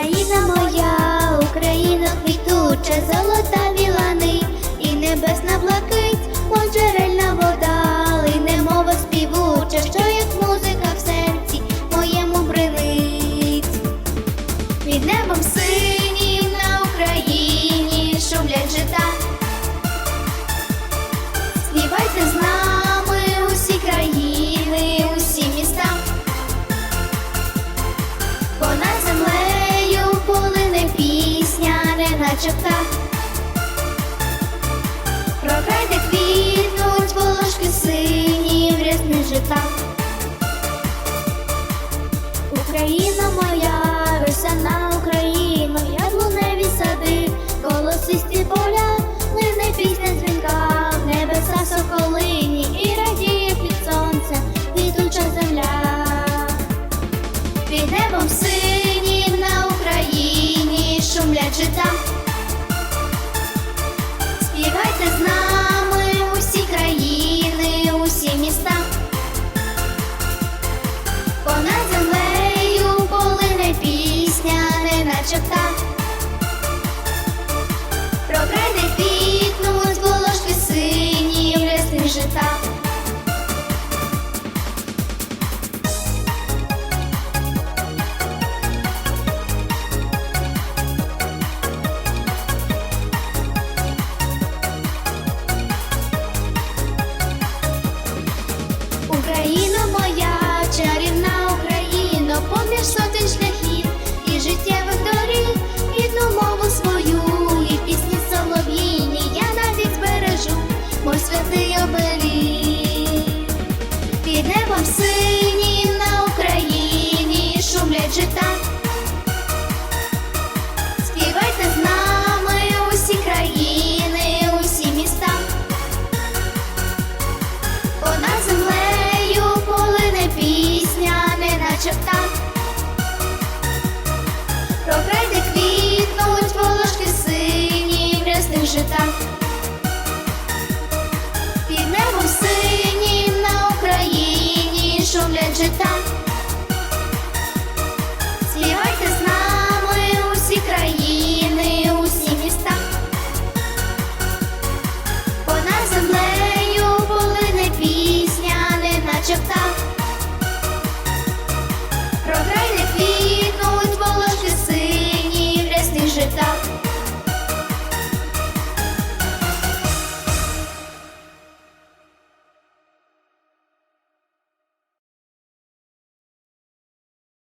Україна моя, Україна квітуча, золота неначе птах. Про край, де квітнуть волошки сині в рясних житах. Україна моя, весна Україна, яблуневі сади, колосисті поля, лине пісня дзвінка, в небеса соколині і радіє під сонцем квітуча земля. Під небом синім на Україні шумлять жита. Бігайте з нами усі країни, усі міста. Понад землею полине пісня, не наче птах. Україно моя, чарівна Україно, поміж сотень шляхів і життєвих доріг, рідну мову свою, і пісні солов'їні я навіть збережу, мой святий оберіг. під небом сил.